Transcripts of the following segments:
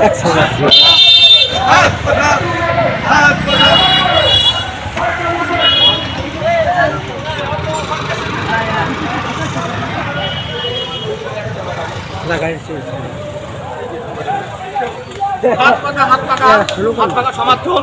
একশো হাত পাকা হাত পাকা হাত পাকা সমর্থন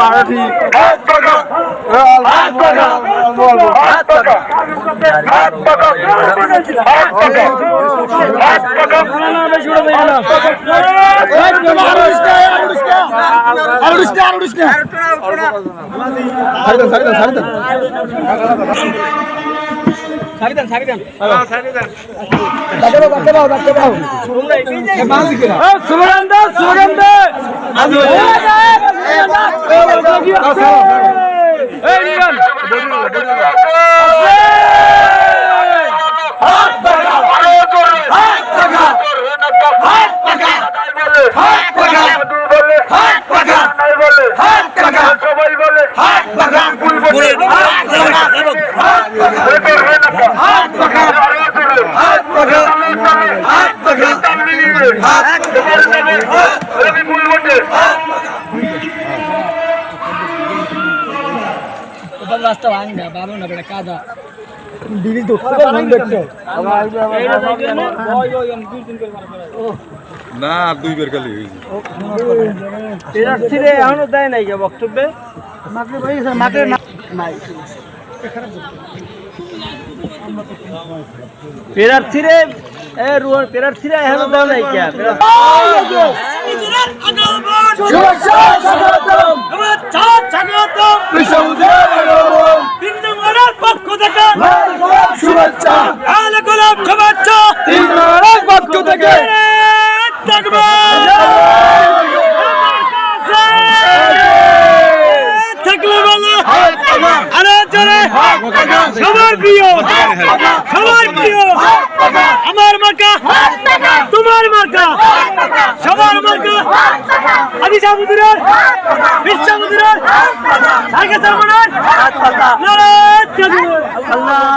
মারাঠি স্লোগান দে দে সবাই রাস্তা ভাঙ না ভালো না বেটা কাদা না আর দুই বের খালি হয়েছে এখনো দেয় নাই বক্তব্যে প্রার্থীরে এ রুয়ার প্রার্থীরা এখনও দেয় নাই কে পক্ষ থেকে শুভেচ্ছা শুভেচ্ছা পক্ষ থেকে সবার প্রিয় সবার প্রিয় আমার মার্কা। তোমার মার্কা। সবার মার্কা। আদি সামুদ্রের বিশ্বাস সাইকে আল্লাহ